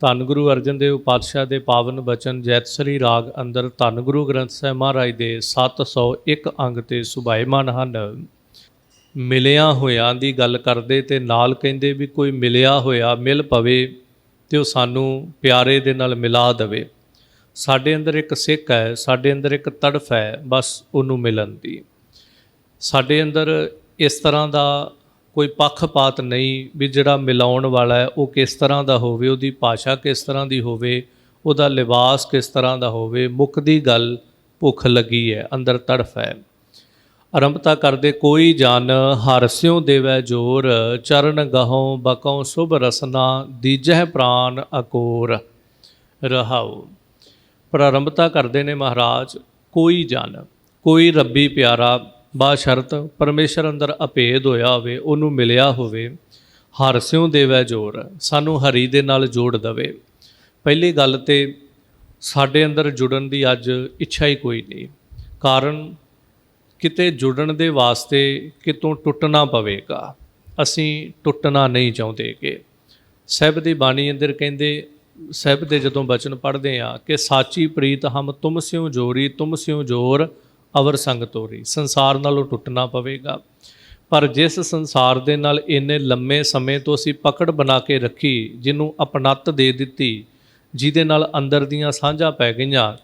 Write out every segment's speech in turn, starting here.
ਧੰਨ ਗੁਰੂ ਅਰਜਨ ਦੇਵ ਪਾਤਸ਼ਾਹ ਦੇ ਪਾਵਨ ਬਚਨ ਜੈਤਸਰੀ ਰਾਗ ਅੰਦਰ ਧੰਨ ਗੁਰੂ ਗ੍ਰੰਥ ਸਾਹਿਬ ਮਹਾਰਾਜ ਦੇ 701 ਅੰਗ ਤੇ ਸੁਭਾਇਮਾਨ ਹਨ। ਮਿਲਿਆ ਹੋਇਆਂ ਦੀ ਗੱਲ ਕਰਦੇ ਤੇ ਨਾਲ ਕਹਿੰਦੇ ਵੀ ਕੋਈ ਮਿਲਿਆ ਹੋਇਆ ਮਿਲ ਪਵੇ ਤੇ ਉਹ ਸਾਨੂੰ ਪਿਆਰੇ ਦੇ ਨਾਲ ਮਿਲਾ ਦੇਵੇ। ਸਾਡੇ ਅੰਦਰ ਇੱਕ ਸਿੱਖ ਹੈ, ਸਾਡੇ ਅੰਦਰ ਇੱਕ ਤੜਫ ਹੈ, ਬਸ ਉਹਨੂੰ ਮਿਲਣ ਦੀ। ਸਾਡੇ ਅੰਦਰ ਇਸ ਤਰ੍ਹਾਂ ਦਾ ਕੋਈ ਪੱਖਪਾਤ ਨਹੀਂ ਵੀ ਜਿਹੜਾ ਮਿਲਾਉਣ ਵਾਲਾ ਹੈ, ਉਹ ਕਿਸ ਤਰ੍ਹਾਂ ਦਾ ਹੋਵੇ, ਉਹਦੀ ਭਾਸ਼ਾ ਕਿਸ ਤਰ੍ਹਾਂ ਦੀ ਹੋਵੇ, ਉਹਦਾ ਲਿਬਾਸ ਕਿਸ ਤਰ੍ਹਾਂ ਦਾ ਹੋਵੇ, ਮੁੱਖ ਦੀ ਗੱਲ ਭੁੱਖ ਲੱਗੀ ਹੈ, ਅੰਦਰ ਤੜਫ ਹੈ। ਆਰੰਭਤਾ ਕਰਦੇ ਕੋਈ ਜਨ ਹਰਸਿਉ ਦੇਵੈ ਜੋਰ, ਚਰਨ ਗਹਉ ਬਕਉ ਸੁਭ ਰਸਨਾ, ਦੀਜਹਿ ਪ੍ਰਾਨ ਅਕੋਰ। ਰਹਾਉ। ਪ੍ਰਾਰੰਭਤਾ ਕਰਦੇ ਨੇ ਮਹਾਰਾਜ, ਕੋਈ ਜਨ, ਕੋਈ ਰੱਬੀ ਪਿਆਰਾ ਬਾਸ਼ਰਤ ਪਰਮੇਸ਼ਰ ਅੰਦਰ ਅਭੇਦ ਹੋਇਆ ਹੋਵੇ, ਉਹਨੂੰ ਮਿਲਿਆ ਹੋਵੇ, ਹਰ ਹਰਸਿਉ ਦੇਵੈ ਜੋਰ, ਸਾਨੂੰ ਹਰੀ ਦੇ ਨਾਲ ਜੋੜ ਦਵੇ। ਪਹਿਲੀ ਗੱਲ ਤੇ ਸਾਡੇ ਅੰਦਰ ਜੁੜਨ ਦੀ ਅੱਜ ਇੱਛਾ ਹੀ ਕੋਈ ਨਹੀਂ। ਕਾਰਨ, ਕਿਤੇ ਜੁੜਨ ਦੇ ਵਾਸਤੇ ਕਿਤੋਂ ਟੁੱਟਣਾ ਪਵੇਗਾ, ਅਸੀਂ ਟੁੱਟਣਾ ਨਹੀਂ ਚਾਹੁੰਦੇਗੇ। ਸਹਿਬ ਦੀ ਬਾਣੀ ਅੰਦਰ ਕਹਿੰਦੇ, ਸਹਿਬ ਦੇ ਜਦੋਂ ਬਚਨ ਪੜ੍ਹਦੇ ਆ ਕਿ ਸਾਚੀ ਪ੍ਰੀਤ ਹਮ ਤੁਮ ਸਿਉ ਜੋਰੀ, ਤੁਮ ਸਿਉ ਜੋਰ ਅਵਰ ਸੰਗ ਤੋਰੀ। ਸੰਸਾਰ ਨਾਲੋਂ ਟੁੱਟਣਾ ਪਵੇਗਾ। ਪਰ ਜਿਸ ਸੰਸਾਰ ਦੇ ਨਾਲ ਇੰਨੇ ਲੰਮੇ ਸਮੇਂ ਤੋਂ ਅਸੀਂ ਪਕੜ ਬਣਾ ਕੇ ਰੱਖੀ, ਜਿਹਨੂੰ ਅਪਣੱਤ ਦੇ ਦਿੱਤੀ, ਜਿਹਦੇ ਨਾਲ ਅੰਦਰ ਦੀਆਂ ਸਾਂਝਾਂ ਪੈ ਗਈਆਂ,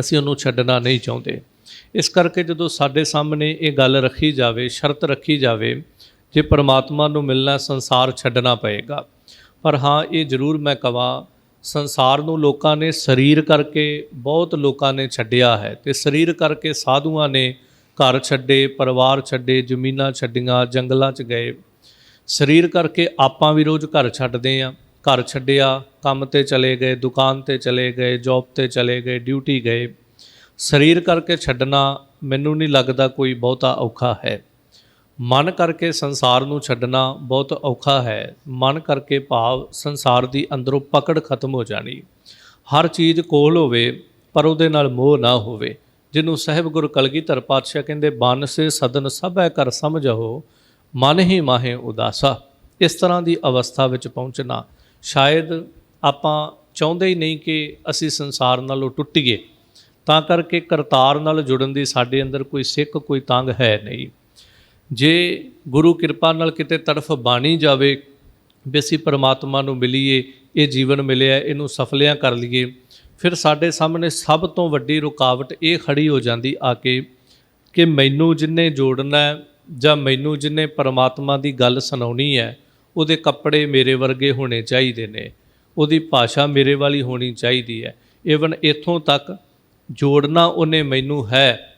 ਅਸੀਂ ਉਹਨੂੰ ਛੱਡਣਾ ਨਹੀਂ ਚਾਹੁੰਦੇ। ਇਸ ਕਰਕੇ ਜਦੋਂ ਸਾਡੇ ਸਾਹਮਣੇ ਇਹ ਗੱਲ ਰੱਖੀ ਜਾਵੇ, ਸ਼ਰਤ ਰੱਖੀ ਜਾਵੇ, ਜੇ ਪਰਮਾਤਮਾ ਨੂੰ ਮਿਲਣਾ, ਸੰਸਾਰ ਛੱਡਣਾ ਪਏਗਾ। ਪਰ ਹਾਂ, ਇਹ ਜ਼ਰੂਰ ਮੈਂ ਕਹਾਂ ਸੰਸਾਰ ਨੂੰ ਲੋਕਾਂ ਨੇ ਸਰੀਰ ਕਰਕੇ ਬਹੁਤ ਲੋਕਾਂ ਨੇ ਛੱਡਿਆ ਹੈ ਤੇ ਸਰੀਰ ਕਰਕੇ ਸਾਧੂਆਂ ਨੇ ਘਰ ਛੱਡੇ, ਪਰਿਵਾਰ ਛੱਡੇ, ਜ਼ਮੀਨਾਂ ਛੱਡੀਆਂ, ਜੰਗਲਾਂ 'ਚ ਗਏ। ਸਰੀਰ ਕਰਕੇ ਆਪਾਂ ਵੀ ਰੋਜ਼ ਘਰ ਛੱਡਦੇ ਆ ਘਰ ਛੱਡਿਆ, ਕੰਮ ਤੇ ਚਲੇ ਗਏ, ਦੁਕਾਨ ਤੇ ਚਲੇ ਗਏ ਜੌਬ ਤੇ ਚਲੇ ਗਏ ਡਿਊਟੀ ਗਏ। ਸਰੀਰ ਕਰਕੇ ਛੱਡਣਾ ਮੈਨੂੰ ਨਹੀਂ ਲੱਗਦਾ ਕੋਈ ਬਹੁਤਾ ਔਖਾ ਹੈ। ਮਨ ਕਰਕੇ ਸੰਸਾਰ ਨੂੰ ਛੱਡਣਾ ਬਹੁਤ ਔਖਾ ਹੈ। ਮਨ ਕਰਕੇ ਭਾਵ ਸੰਸਾਰ ਦੀ ਅੰਦਰੋਂ ਪਕੜ ਖਤਮ ਹੋ ਜਾਣੀ। ਹਰ ਚੀਜ਼ ਕੋਲ ਹੋਵੇ, ਪਰ ਉਹਦੇ ਨਾਲ ਮੋਹ ਨਾ ਹੋਵੇ। ਜਿਹਨੂੰ ਸਹਿਬ ਗੁਰ ਕਲਗੀਧਰ ਪਾਤਸ਼ਾਹ ਕਹਿੰਦੇ ਬਨ ਸੇ ਸਦਨ ਸਭੈ ਕਰ ਸਮਝੋ ਮਨ ਹੀ ਮਾਹੇ ਉਦਾਸਾ। ਇਸ ਤਰ੍ਹਾਂ ਦੀ ਅਵਸਥਾ ਵਿੱਚ ਪਹੁੰਚਣਾ ਸ਼ਾਇਦ ਆਪਾਂ ਚਾਹੁੰਦੇ ਹੀ ਨਹੀਂ ਕਿ ਅਸੀਂ ਸੰਸਾਰ ਨਾਲੋਂ ਟੁੱਟੀਏ। ਤਾਂ ਕਰਕੇ ਕਰਤਾਰ ਨਾਲ ਜੁੜਨ ਦੀ ਸਾਡੇ ਅੰਦਰ ਕੋਈ ਸਿੱਖ, ਕੋਈ ਤੰਗ ਹੈ ਨਹੀਂ। ਜੇ ਗੁਰੂ ਕਿਰਪਾ ਨਾਲ ਕਿਤੇ ਤੜਫ ਬਾਣੀ ਜਾਵੇ, ਵੀ ਅਸੀਂ ਪਰਮਾਤਮਾ ਨੂੰ ਮਿਲੀਏ, ਇਹ ਜੀਵਨ ਮਿਲਿਆ, ਇਹਨੂੰ ਸਫਲਿਆਂ ਕਰ ਲਈਏ, ਫਿਰ ਸਾਡੇ ਸਾਹਮਣੇ ਸਭ ਤੋਂ ਵੱਡੀ ਰੁਕਾਵਟ ਇਹ ਖੜੀ ਹੋ ਜਾਂਦੀ ਆ ਕੇ, ਕਿ ਮੈਨੂੰ ਜਿੰਨੇ ਜੋੜਨਾ ਜਾਂ ਮੈਨੂੰ ਜਿੰਨੇ ਪਰਮਾਤਮਾ ਦੀ ਗੱਲ ਸੁਣਾਉਣੀ ਹੈ, ਉਹਦੇ ਕੱਪੜੇ ਮੇਰੇ ਵਰਗੇ ਹੋਣੇ ਚਾਹੀਦੇ ਨੇ, ਉਹਦੀ ਭਾਸ਼ਾ ਮੇਰੇ ਵਾਲੀ ਹੋਣੀ ਚਾਹੀਦੀ ਹੈ। ਈਵਨ ਇੱਥੋਂ ਤੱਕ ਜੋੜਨਾ ਉਹਨੇ ਮੈਨੂੰ ਹੈ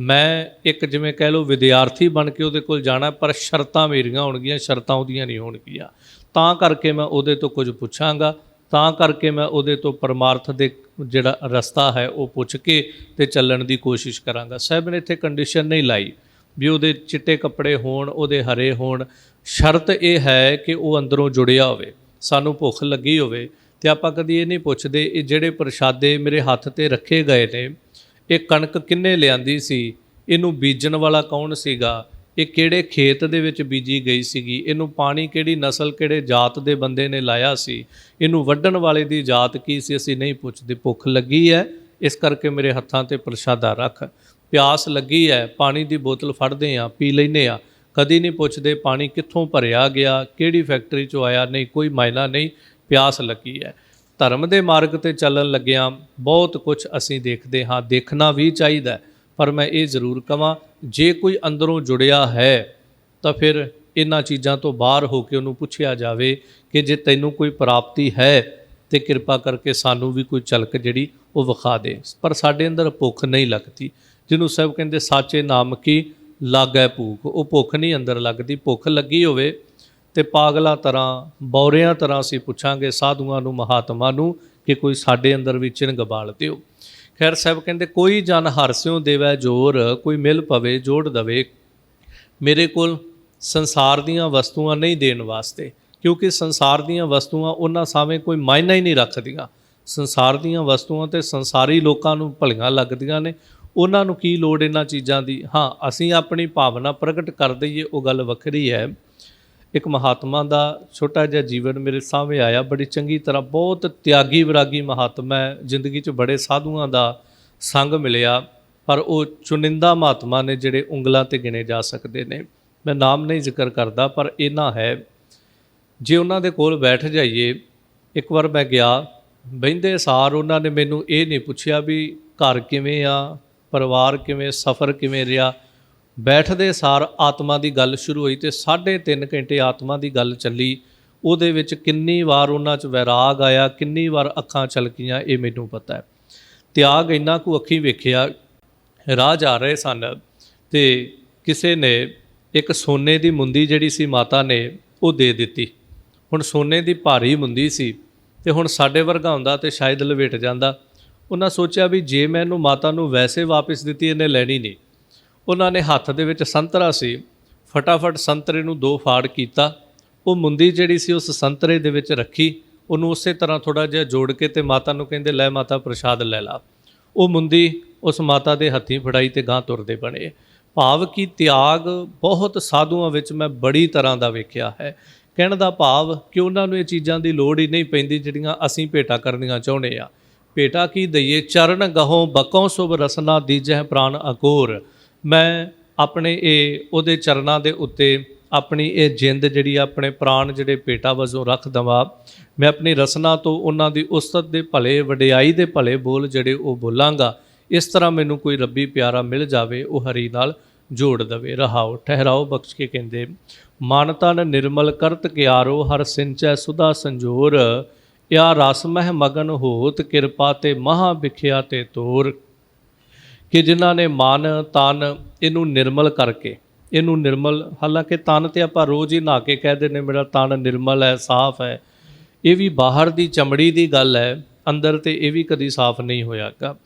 ਮੈਂ ਇੱਕ ਜਿਵੇਂ ਕਹਿ ਲਓ ਵਿਦਿਆਰਥੀ ਬਣ ਕੇ ਉਹਦੇ ਕੋਲ ਜਾਣਾ, ਪਰ ਸ਼ਰਤਾਂ ਮੇਰੀਆਂ ਹੋਣਗੀਆਂ, ਸ਼ਰਤਾਂ ਉਹਦੀਆਂ ਨਹੀਂ ਹੋਣਗੀਆਂ। ਤਾਂ ਕਰਕੇ ਮੈਂ ਉਹਦੇ ਤੋਂ ਕੁਝ ਪੁੱਛਾਂਗਾ, ਤਾਂ ਕਰਕੇ ਮੈਂ ਉਹਦੇ ਤੋਂ ਪਰਮਾਰਥ ਦੇ ਜਿਹੜਾ ਰਸਤਾ ਹੈ ਉਹ ਪੁੱਛ ਕੇ ਤੇ ਚੱਲਣ ਦੀ ਕੋਸ਼ਿਸ਼ ਕਰਾਂਗਾ। ਸਾਹਿਬ ਨੇ ਇੱਥੇ ਕੰਡੀਸ਼ਨ ਨਹੀਂ ਲਾਈ ਵੀ ਉਹਦੇ ਚਿੱਟੇ ਕੱਪੜੇ ਹੋਣ, ਉਹਦੇ ਹਰੇ ਹੋਣ। ਸ਼ਰਤ ਇਹ ਹੈ ਕਿ ਉਹ ਅੰਦਰੋਂ ਜੁੜਿਆ ਹੋਵੇ, ਸਾਨੂੰ ਭੁੱਖ ਲੱਗੀ ਹੋਵੇ ਤੇ ਆਪਾਂ ਕਦੀ ਇਹ ਨਹੀਂ ਪੁੱਛਦੇ, ਇਹ ਜਿਹੜੇ ਪ੍ਰਸ਼ਾਦੇ ਮੇਰੇ ਹੱਥ ਤੇ ਰੱਖੇ ਗਏ ਨੇ ਇਹ ਕਣਕ ਕਿੰਨੇ ਲਿਆਂਦੀ ਸੀ? ਇਹਨੂੰ ਬੀਜਣ ਵਾਲਾ ਕੌਣ ਸੀਗਾ? ਇਹ ਕਿਹੜੇ ਖੇਤ ਦੇ ਵਿੱਚ ਬੀਜੀ ਗਈ ਸੀਗੀ? ਇਹਨੂੰ ਪਾਣੀ ਕਿਹੜੀ ਨਸਲ, ਕਿਹੜੇ ਜਾਤ ਦੇ ਬੰਦੇ ਨੇ ਲਾਇਆ ਸੀ? ਇਹਨੂੰ ਵੱਢਣ ਵਾਲੇ ਦੀ ਜਾਤ ਕੀ ਸੀ? ਅਸੀਂ ਨਹੀਂ ਪੁੱਛਦੇ। ਭੁੱਖ ਲੱਗੀ ਹੈ। ਇਸ ਕਰਕੇ ਮੇਰੇ ਹੱਥਾਂ ਤੇ ਪ੍ਰਸ਼ਾਦਾ ਰੱਖ। ਪਿਆਸ ਲੱਗੀ ਹੈ। ਪਾਣੀ ਦੀ ਬੋਤਲ ਫੜਦੇ ਆ ਪੀ ਲੈਨੇ ਆ ਕਦੀ ਨਹੀਂ ਪੁੱਛਦੇ ਪਾਣੀ ਕਿੱਥੋਂ ਭਰਿਆ ਗਿਆ, ਕਿਹੜੀ ਫੈਕਟਰੀ ਚੋਂ ਆਇਆ, ਨਹੀਂ, ਕੋਈ ਮਾਇਨਾ ਨਹੀਂ। ਪਿਆਸ ਲੱਗੀ ਹੈ। ਧਰਮ ਦੇ ਮਾਰਗ ਤੇ ਚੱਲਣ ਲੱਗਿਆਂ ਬਹੁਤ ਕੁਝ ਅਸੀਂ ਦੇਖਦੇ ਹਾਂ। ਦੇਖਣਾ ਵੀ ਚਾਹੀਦਾ ਪਰ ਮੈਂ ਇਹ ਜ਼ਰੂਰ ਕਹਾਂ ਜੇ ਕੋਈ ਅੰਦਰੋਂ ਜੁੜਿਆ ਹੈ, ਤਾਂ ਫਿਰ ਇਹਨਾਂ ਚੀਜ਼ਾਂ ਤੋਂ ਬਾਹਰ ਹੋ ਕੇ ਉਹਨੂੰ ਪੁੱਛਿਆ ਜਾਵੇ ਕਿ ਜੇ ਤੈਨੂੰ ਕੋਈ ਪ੍ਰਾਪਤੀ ਹੈ, ਤੇ ਕਿਰਪਾ ਕਰਕੇ ਸਾਨੂੰ ਵੀ ਕੋਈ ਝਲਕ ਜਿਹੜੀ ਉਹ ਵਿਖਾ ਦੇ। ਪਰ ਸਾਡੇ ਅੰਦਰ ਭੁੱਖ ਨਹੀਂ ਲੱਗਦੀ। ਜਿਹਨੂੰ ਸਭ ਕਹਿੰਦੇ ਸਾਚੇ ਨਾਮ ਕੀ? ਲਾਗੈ ਭੂਖ। ਉਹ ਭੁੱਖ ਨਹੀਂ ਅੰਦਰ ਲੱਗਦੀ। ਭੁੱਖ ਲੱਗੀ ਹੋਵੇ ਤੇ ਪਾਗਲਾ ਤਰ੍ਹਾਂ, ਬੌਰਿਆਂ ਤਰ੍ਹਾਂ ਅਸੀਂ ਪੁੱਛਾਂਗੇ ਸਾਧੂਆਂ ਨੂੰ, ਮਹਾਤਮਾ ਨੂੰ ਕਿ ਕੋਈ ਸਾਡੇ ਅੰਦਰ ਵੀ ਚਿੰਗ ਬਾਲ ਦਿਓ। ਖੈਰ, ਸਾਹਿਬ ਕਹਿੰਦੇ, ਕੋਈ ਜਨ ਹਰਸਿਓ ਦੇਵੈ ਜੋਰ, ਕੋਈ ਮਿਲ ਪਵੇ ਜੋੜ ਦਵੇ। ਮੇਰੇ ਕੋਲ ਸੰਸਾਰ ਦੀਆਂ ਵਸਤੂਆਂ ਨਹੀਂ ਦੇਣ ਵਾਸਤੇ, ਕਿਉਂਕਿ ਸੰਸਾਰ ਦੀਆਂ ਵਸਤੂਆਂ ਉਹਨਾਂ ਸਾਹਮਣੇ ਕੋਈ ਮਾਇਨਾ ਹੀ ਨਹੀਂ ਰੱਖਦੀਆਂ। ਸੰਸਾਰ ਦੀਆਂ ਵਸਤੂਆਂ ਤੇ ਸੰਸਾਰੀ ਲੋਕਾਂ ਨੂੰ ਭਲੀਆਂ ਲੱਗਦੀਆਂ ਨੇ। ਉਹਨਾਂ ਨੂੰ ਕੀ ਲੋੜ ਇਹਨਾਂ ਚੀਜ਼ਾਂ ਦੀ? ਹਾਂ, ਅਸੀਂ ਆਪਣੀ ਭਾਵਨਾ ਪ੍ਰਗਟ ਕਰ ਦਈਏ, ਉਹ ਗੱਲ ਵੱਖਰੀ ਹੈ। ਇੱਕ ਮਹਾਤਮਾ ਦਾ ਛੋਟਾ ਜਿਹਾ ਜੀਵਨ ਮੇਰੇ ਸਾਹਮਣੇ ਆਇਆ। ਬੜੀ ਚੰਗੀ ਤਰ੍ਹਾਂ ਬਹੁਤ ਤਿਆਗੀ ਵਿਰਾਗੀ ਮਹਾਤਮਾ ਹੈ। ਜ਼ਿੰਦਗੀ 'ਚ ਬੜੇ ਸਾਧੂਆਂ ਦਾ ਸੰਗ ਮਿਲਿਆ, ਪਰ ਉਹ ਚੁਨਿੰਦਾ ਮਹਾਤਮਾ ਨੇ ਜਿਹੜੇ ਉਂਗਲਾਂ ਤੇ ਗਿਣੇ ਜਾ ਸਕਦੇ ਨੇ। ਮੈਂ ਨਾਮ ਨਹੀਂ ਜ਼ਿਕਰ ਕਰਦਾ, ਪਰ ਇਹਨਾਂ ਹੈ। ਜੇ ਉਹਨਾਂ ਦੇ ਕੋਲ ਬੈਠ ਜਾਈਏ, ਇੱਕ ਵਾਰ ਮੈਂ ਗਿਆ, ਬਹਿੰਦੇ ਸਾਰ ਉਹਨਾਂ ਨੇ ਮੈਨੂੰ ਇਹ ਨਹੀਂ ਪੁੱਛਿਆ ਵੀ ਘਰ ਕਿਵੇਂ ਆ, ਪਰਿਵਾਰ ਕਿਵੇਂ, ਸਫ਼ਰ ਕਿਵੇਂ ਰਿਹਾ। ਬੈਠਦੇ ਸਾਰ ਆਤਮਾ ਦੀ ਗੱਲ ਸ਼ੁਰੂ ਹੋਈ ਤੇ 3.5 ਘੰਟੇ ਆਤਮਾ ਦੀ ਗੱਲ ਚੱਲੀ। ਉਹਦੇ ਵਿੱਚ ਕਿੰਨੀ ਵਾਰ ਉਹਨਾਂ 'ਚ ਵੈਰਾਗ ਆਇਆ, ਕਿੰਨੀ ਵਾਰ ਅੱਖਾਂ ਛਲਕੀਆਂ ਇਹ ਮੈਨੂੰ ਪਤਾ ਹੈ। ਤਿਆਗ ਇੰਨਾ ਕੁ ਅੱਖੀ ਵੇਖਿਆ, ਰਾਹ ਜਾ ਰਹੇ ਸਨ ਤੇ ਕਿਸੇ ਨੇ ਇੱਕ ਸੋਨੇ ਦੀ ਮੁੰਦੀ ਜਿਹੜੀ ਸੀ ਮਾਤਾ ਨੇ, ਉਹ ਦੇ ਦਿੱਤੀ। ਹੁਣ ਸੋਨੇ ਦੀ ਭਾਰੀ ਮੁੰਦੀ ਸੀ ਤੇ ਹੁਣ ਸਾਡੇ ਵਰਗਾ ਹੁੰਦਾ ਤੇ ਸ਼ਾਇਦ ਲਵੇਟ ਜਾਂਦਾ। ਉਹਨਾਂ ਸੋਚਿਆ ਵੀ ਜੇ ਮੈਂ ਇਹਨੂੰ ਮਾਤਾ ਨੂੰ ਵੈਸੇ ਵਾਪਸ ਦਿੱਤੀ, ਇਹਨੇ ਲੈਣੀ ਨਹੀਂ। ਉਹਨਾਂ ਨੇ ਹੱਥ ਦੇ ਵਿੱਚ ਸੰਤਰਾ ਸੀ। ਫਟਾਫਟ ਸੰਤਰੇ ਨੂੰ ਦੋ ਫਾੜ ਕੀਤਾ। ਉਹ ਮੁੰਦੀ ਜਿਹੜੀ ਸੀ ਉਸ ਸੰਤਰੇ ਦੇ ਵਿੱਚ ਰੱਖੀ। ਉਹਨੂੰ ਉਸੇ ਤਰ੍ਹਾਂ ਥੋੜਾ ਜਿਹਾ ਜੋੜ ਕੇ ਤੇ ਮਾਤਾ ਨੂੰ ਕਹਿੰਦੇ, ਲੈ ਮਾਤਾ, ਪ੍ਰਸ਼ਾਦ ਲੈ ਲਾ। ਉਹ ਮੁੰਦੀ ਉਸ ਮਾਤਾ ਦੇ ਹੱਥੀਂ ਫੜਾਈ ਤੇ ਗਾਂ ਤੁਰਦੇ ਬਣੇ। ਭਾਵ ਕੀ ਤਿਆਗ ਬਹੁਤ ਸਾਧੂਆਂ ਵਿੱਚ ਮੈਂ ਬੜੀ ਤਰ੍ਹਾਂ ਦਾ ਵੇਖਿਆ ਹੈ। ਕਹਿਣ ਦਾ ਭਾਵ ਕਿ ਉਹਨਾਂ ਨੂੰ ਇਹ ਚੀਜ਼ਾਂ ਦੀ ਲੋੜ ਹੀ ਨਹੀਂ ਪੈਂਦੀ ਜਿਹੜੀਆਂ ਅਸੀਂ ਭੇਟਾ ਕਰਨੀਆਂ ਚਾਹੁੰਦੇ ਆ ਭੇਟਾ ਕੀ ਦਈਏ? ਚਰਨ ਗਹੋਂ ਬਕੋਂ ਸੁਭ ਰਸਨਾ ਦੀਜਹਿ ਪ੍ਰਾਨ ਅਕੋਰ। ਮੈਂ ਆਪਣੇ ਇਹ, ਉਹਦੇ ਚਰਨਾਂ ਦੇ ਉੱਤੇ ਆਪਣੀ ਇਹ ਜਿੰਦ ਜਿਹੜੀ ਆਪਣੇ ਪ੍ਰਾਣ ਜਿਹੜੇ ਭੇਟਾ ਵਜੋਂ ਰੱਖ ਦਵਾਂ। ਮੈਂ ਆਪਣੀ ਰਸਨਾ ਤੋਂ ਉਹਨਾਂ ਦੀ ਉਸਤਤ ਦੇ ਭਲੇ, ਵਡਿਆਈ ਦੇ ਭਲੇ ਬੋਲ ਜਿਹੜੇ ਉਹ ਬੋਲਾਂਗਾ, ਇਸ ਤਰ੍ਹਾਂ ਮੈਨੂੰ ਕੋਈ ਰੱਬੀ ਪਿਆਰਾ ਮਿਲ ਜਾਵੇ, ਉਹ ਹਰੀ ਨਾਲ ਜੋੜ ਦਵੇ। ਰਹਾਓ, ਠਹਿਰਾਓ ਬਖਸ਼ ਕੇ ਕਹਿੰਦੇ, ਮਨ ਤਨ ਨਿਰਮਲ ਕਰਤ ਕਿਆਰੋ, ਹਰ ਸਿੰਚੈ ਸੁਦਾ ਸੰਜੋਰ। ਯਾ ਰਸ ਮਹਿ ਮਗਨ ਹੋਤ, ਕਿਰਪਾ ਤੇ ਮਹਾ ਵਿਖਿਆ ਤੇ ਤੋਰ। ਕਿ ਜਿਨ੍ਹਾਂ ਨੇ ਮਨ, ਤਨ ਇਹਨੂੰ ਨਿਰਮਲ ਕਰਕੇ, ਇਹਨੂੰ ਨਿਰਮਲ, ਹਾਲਾਂਕਿ ਤਨ ਤੇ ਆਪਾਂ ਰੋਜ਼ ਹੀ ਨਹਾ ਕੇ ਕਹਦੇ ਨੇ ਮੇਰਾ ਤਨ ਨਿਰਮਲ ਹੈ, ਸਾਫ਼ ਹੈ। ਇਹ ਵੀ ਬਾਹਰ ਦੀ ਚਮੜੀ ਦੀ ਗੱਲ ਹੈ, ਅੰਦਰ ਤੇ ਇਹ ਵੀ ਕਦੀ ਸਾਫ਼ ਨਹੀਂ ਹੋਇਆਗਾ।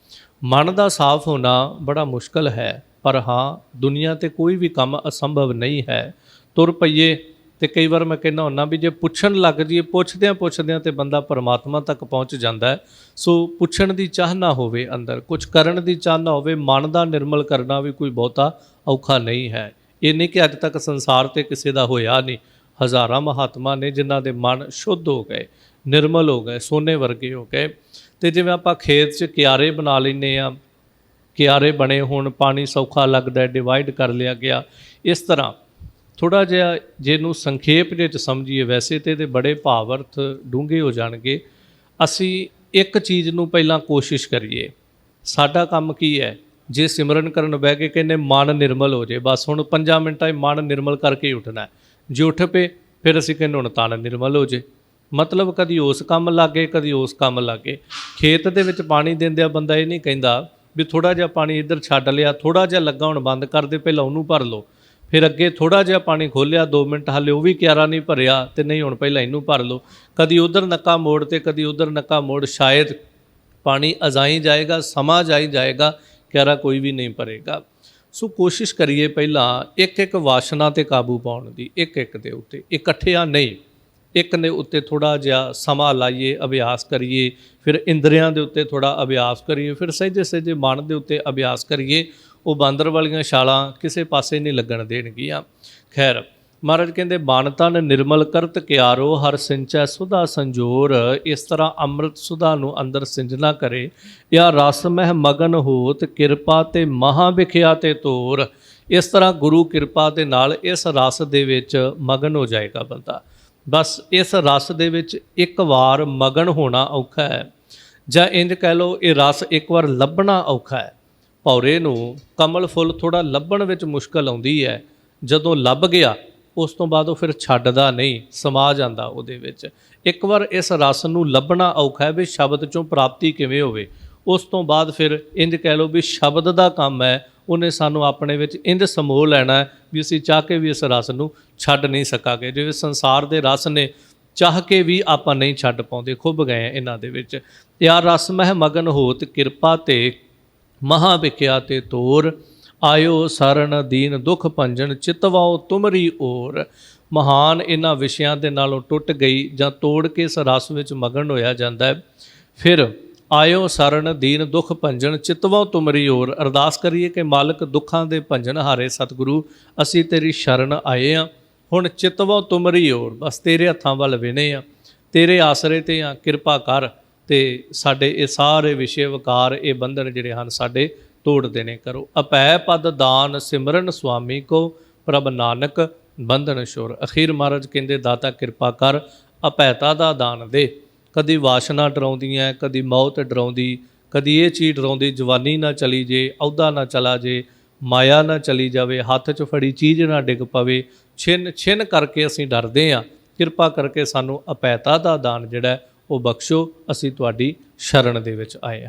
ਮਨ ਦਾ ਸਾਫ਼ ਹੋਣਾ ਬੜਾ ਮੁਸ਼ਕਲ ਹੈ, ਪਰ ਹਾਂ, ਦੁਨੀਆ ਤੇ ਕੋਈ ਵੀ ਕੰਮ ਅਸੰਭਵ ਨਹੀਂ ਹੈ। ਤੁਰ ਪਈਏ ਤੇ ਕਈ ਵਾਰ ਮੈਂ ਕਹਿੰਦਾ ਹੁੰਨਾ ਵੀ ਜੇ ਪੁੱਛਣ ਲੱਗ ਜਾਈਏ, ਪੁੱਛਦਿਆਂ ਪੁੱਛਦਿਆਂ ਤੇ ਬੰਦਾ ਪਰਮਾਤਮਾ ਤੱਕ ਪਹੁੰਚ ਜਾਂਦਾ ਹੈ। ਸੋ ਪੁੱਛਣ ਦੀ ਚਾਹ ਨਾ ਹੋਵੇ ਅੰਦਰ, ਕੁਝ ਕਰਨ ਦੀ ਚਾਹ ਨਾ ਹੋਵੇ, ਮਨ ਦਾ ਨਿਰਮਲ ਕਰਨਾ ਵੀ ਕੋਈ ਬਹੁਤਾ ਔਖਾ ਨਹੀਂ ਹੈ। ਇਹ ਨਹੀਂ ਕਿ ਅੱਜ ਤੱਕ ਸੰਸਾਰ ਤੇ ਕਿਸੇ ਦਾ ਹੋਇਆ ਨਹੀਂ। ਹਜ਼ਾਰਾਂ ਮਹਾਤਮਾ ਨੇ ਜਿਨ੍ਹਾਂ ਦੇ ਮਨ ਸ਼ੁੱਧ ਹੋ ਗਏ, ਨਿਰਮਲ ਹੋ ਗਏ, ਸੋਨੇ ਵਰਗੇ ਹੋ ਗਏ। ਤੇ ਜਿਵੇਂ ਆਪਾਂ ਖੇਤ 'ਚ ਕਿਆਰੇ ਬਣਾ ਲੈਨੇ ਆ ਕਿਆਰੇ ਬਣੇ ਹੋਣ, ਪਾਣੀ ਸੌਖਾ ਲੱਗਦਾ ਡਿਵਾਈਡ ਕਰ ਲਿਆ ਗਿਆ। ਇਸ ਤਰ੍ਹਾਂ ਥੋੜਾ ਜਿਹਾ ਜਿਹਨੂੰ ਨੂੰ ਸੰਖੇਪ ਵਿੱਚ ਸਮਝੀਏ, ਵੈਸੇ ਤੇ ਇਹਦੇ ਬੜੇ ਭਾਵ ਅਰਥ ਡੂੰਘੇ ਹੋ ਜਾਣਗੇ। ਅਸੀਂ ਇੱਕ ਚੀਜ਼ ਨੂੰ ਪਹਿਲਾਂ ਕੋਸ਼ਿਸ਼ ਕਰੀਏ। ਸਾਡਾ ਕੰਮ ਕੀ ਹੈ? ਜੇ ਸਿਮਰਨ ਕਰਨ ਬਹਿ ਕੇ ਕਹਿੰਦੇ ਮਨ ਨਿਰਮਲ ਹੋ ਜੇ, ਬਸ ਹੁਣ 5 ਮਿੰਟਾਂ 'ਚ ਮਨ ਨਿਰਮਲ ਕਰਕੇ ਹੀ ਉੱਠਣਾ ਜੇ ਉੱਠ ਪਏ, ਫਿਰ ਅਸੀਂ ਕਹਿੰਦੇ ਹੁਣ ਤਨ ਨਿਰਮਲ ਹੋ ਜੇ। ਮਤਲਬ ਕਦੀ ਉਸ ਕੰਮ ਲੱਗੇ, ਕਦੀ ਉਸ ਕੰਮ ਲੱਗੇ। ਖੇਤ ਦੇ ਵਿੱਚ ਪਾਣੀ ਦਿੰਦਿਆਂ ਬੰਦਾ ਇਹ ਨਹੀਂ ਕਹਿੰਦਾ ਵੀ ਥੋੜਾ ਜਿਹਾ ਪਾਣੀ ਇੱਧਰ ਛੱਡ ਲਿਆ ਥੋੜਾ ਜਿਹਾ ਲੱਗਾ ਹੁਣ ਬੰਦ ਕਰ ਦੇ, ਪਹਿਲਾਂ ਉਹਨੂੰ ਭਰ ਲਓ। ਫਿਰ ਅੱਗੇ ਥੋੜਾ ਜਿਹਾ ਪਾਣੀ ਖੋਲਿਆ 2 ਮਿੰਟ ਹਾਲੇ ਉਹ ਵੀ ਕਿਆਰਾ ਨਹੀਂ ਭਰਿਆ ਤੇ ਨਹੀਂ ਹੁਣ ਪਹਿਲਾਂ ਇਹਨੂੰ ਭਰ ਲਓ। ਕਦੀ ਉਧਰ ਨੱਕਾ ਮੋੜ ਤੇ ਕਦੀ ਉਧਰ ਨੱਕਾ ਮੋੜ, ਸ਼ਾਇਦ ਪਾਣੀ ਅਜ਼ਾਈ ਜਾਏਗਾ, ਸਮਾਂ ਜਾਈ ਜਾਏਗਾ, ਕਿਆਰਾ ਕੋਈ ਵੀ ਨਹੀਂ ਭਰੇਗਾ। ਸੋ ਕੋਸ਼ਿਸ਼ ਕਰੀਏ ਪਹਿਲਾਂ ਇੱਕ ਇੱਕ ਵਾਸ਼ਨਾ ਤੇ ਕਾਬੂ ਪਾਉਣ ਦੀ ਇੱਕ ਇੱਕ ਦੇ ਉੱਤੇ, ਇਕੱਠਿਆਂ ਨਹੀਂ। ਇੱਕ ਦੇ ਉੱਤੇ ਥੋੜਾ ਜਿਹਾ ਸਮਾਂ ਲਾਈਏ, ਅਭਿਆਸ ਕਰੀਏ, ਫਿਰ ਇੰਦਰੀਆਂ ਦੇ ਉੱਤੇ ਥੋੜਾ ਅਭਿਆਸ ਕਰੀਏ, ਫਿਰ ਸਹਿਜੇ ਸਹਿਜੇ ਮਨ ਦੇ ਉੱਤੇ ਅਭਿਆਸ ਕਰੀਏ, ਉਹ ਬਾਂਦਰ ਵਾਲੀਆਂ ਛਾਲਾਂ ਕਿਸੇ ਪਾਸੇ ਨਹੀਂ ਲੱਗਣ ਦੇਣਗੀਆਂ। ਖੈਰ, ਮਹਾਰਾਜ ਕਹਿੰਦੇ, ਮਨ ਤਨ ਨਿਰਮਲ ਕਰਤ ਕਿਆਰੋ, ਹਰ ਸਿੰਚੈ ਸੁਧਾ ਸੰਜੋਰ, ਇਸ ਤਰ੍ਹਾਂ ਅੰਮ੍ਰਿਤ ਸੁਧਾ ਨੂੰ ਅੰਦਰ ਸਿੰਜਣਾ ਕਰੇ ਜਾਂ ਰਸ ਮਹਿ ਮਗਨ ਹੋਤ, ਕਿਰਪਾ ਤੇ ਮਹਾ ਵਿਖਿਆ ਤੇ ਤੋਰ। ਇਸ ਤਰ੍ਹਾਂ ਗੁਰੂ ਕਿਰਪਾ ਦੇ ਨਾਲ ਇਸ ਰਸ ਦੇ ਵਿੱਚ ਮਗਨ ਹੋ ਜਾਏਗਾ ਬੰਦਾ। ਬਸ ਇਸ ਰਸ ਦੇ ਵਿੱਚ ਇੱਕ ਵਾਰ ਮਗਨ ਹੋਣਾ ਔਖਾ ਹੈ। ਜਾਂ ਇੰਜ ਕਹਿ ਲਓ, ਇਹ ਰਸ ਇੱਕ ਵਾਰ ਲੱਭਣਾ ਔਖਾ ਹੈ। ਭੌਰੇ ਨੂੰ ਕਮਲ ਫੁੱਲ ਥੋੜਾ ਲੱਭਣ ਵਿੱਚ ਮੁਸ਼ਕਲ ਆਉਂਦੀ ਹੈ। ਜਦੋਂ ਲੱਭ ਗਿਆ, ਉਸ ਤੋਂ ਬਾਅਦ ਉਹ ਫਿਰ ਛੱਡਦਾ ਨਹੀਂ, ਸਮਾ ਜਾਂਦਾ ਉਹਦੇ ਵਿੱਚ। ਇੱਕ ਵਾਰ ਇਸ ਰਸ ਨੂੰ ਲੱਭਣਾ ਔਖਾ ਹੈ ਵੀ ਸ਼ਬਦ ਚੋਂ ਪ੍ਰਾਪਤੀ ਕਿਵੇਂ ਹੋਵੇ। ਉਸ ਤੋਂ ਬਾਅਦ ਫਿਰ ਇੰਜ ਕਹਿ ਲਓ ਵੀ ਸ਼ਬਦ ਦਾ ਕੰਮ ਹੈ। ਉਹਨੇ ਸਾਨੂੰ ਆਪਣੇ ਵਿੱਚ ਇੰਜ ਸਮੋਹ ਲੈਣਾ ਹੈ ਵੀ ਅਸੀਂ ਚਾਹ ਕੇ ਵੀ ਇਸ ਰਸ ਨੂੰ ਛੱਡ ਨਹੀਂ ਸਕਾਂਗੇ। ਜਿਵੇਂ ਸੰਸਾਰ ਦੇ ਰਸ ਨੇ ਚਾਹ ਕੇ ਵੀ ਆਪਾਂ ਨਹੀਂ ਛੱਡ ਪਾਉਂਦੇ, ਖੁੱਭ ਗਏ ਇਹਨਾਂ ਦੇ ਵਿੱਚ। ਯਾਰ ਰਸ ਮਹਿ ਮਗਨ ਹੋਤ ਕਿਰਪਾ ਤੇ, ਮਹਾ ਵਿਖਿਆ ਤੇ ਤੋਰ। ਆਇਓ ਸਰਣ ਦੀਨ ਦੁਖ ਭੰਜਨ ਚਿਤਵਾਓ ਤੁਮਰੀ ਓਰ। ਮਹਾਨ ਇਹਨਾਂ ਵਿਸ਼ਿਆਂ ਦੇ ਨਾਲੋਂ ਟੁੱਟ ਗਈ ਜਾਂ ਤੋੜ ਕੇ ਇਸ ਰਸ ਵਿੱਚ ਮਗਨ ਹੋਇਆ ਜਾਂਦਾ ਹੈ। ਫਿਰ ਆਇਓ ਸਰਣ ਦੀਨ ਦੁਖ ਭੰਜਨ ਚਿਤਵਾਓ ਤੁਮਰੀ ਓਰ। ਅਰਦਾਸ ਕਰੀਏ ਕਿ ਮਾਲਕ ਦੁੱਖਾਂ ਦੇ ਭੰਜਨ ਹਾਰੇ ਸਤਿਗੁਰੂ, ਅਸੀਂ ਤੇਰੀ ਸ਼ਰਨ ਆਏ ਆ। ਹੁਣ ਚਿਤਵੋ ਤੁਮਰੀ ਓਰ। ਬਸ ਤੇਰੇ ਹੱਥਾਂ ਵੱਲ ਵਿਨੇ ਆ। ਤੇਰੇ ਆਸਰੇ ਤੇ ਆ। ਕਿਰਪਾ ਕਰ ਤੇ ਸਾਡੇ ਇਹ ਸਾਰੇ ਵਿਸ਼ੇ ਵਿਕਾਰ, ਇਹ ਬੰਧਨ ਜਿਹੜੇ ਹਨ, ਸਾਡੇ ਤੋੜ ਦੇਣੇ ਕਰੋ। ਅਪੈ ਪਦ ਦਾਨ ਸਿਮਰਨ ਸੁਆਮੀ ਕੋ। ਪ੍ਰਭ ਨਾਨਕ ਬੰਧਨ ਸ਼ੁਰ ਅਖੀਰ ਮਹਾਰਾਜ ਕਹਿੰਦੇ, ਦਾਤਾ ਕਿਰਪਾ ਕਰ ਅਪੈਤਾ ਦਾ ਦਾਨ ਦੇ। ਕਦੀ ਵਾਸ਼ਨਾ ਡਰਾਉਂਦੀਆਂ ਕਦੀ ਮੌਤ ਡਰਾਉਂਦੀ, ਕਦੀ ਇਹ ਚੀਜ਼ ਡਰਾਉਂਦੀ, ਜਵਾਨੀ ਨਾ ਚਲੀ ਜੇ, ਅਹੁਦਾ ਨਾ ਚਲਾ ਜੇ, ਮਾਇਆ ਨਾ ਚਲੀ ਜਾਵੇ, ਹੱਥ 'ਚ ਫੜੀ ਚੀਜ਼ ਨਾ ਡਿੱਗ ਪਵੇ, ਛਿਨ ਛਿਨ ਕਰਕੇ ਅਸੀਂ ਡਰਦੇ ਹਾਂ ਕਿਰਪਾ ਕਰਕੇ ਸਾਨੂੰ ਅਪੈਤਾ ਦਾ ਦਾਨ ਜਿਹੜਾ ਉਹ ਬਖਸ਼ੋ, ਅਸੀਂ ਤੁਹਾਡੀ ਸ਼ਰਨ ਦੇ ਵਿੱਚ ਆਏ ਹਾਂ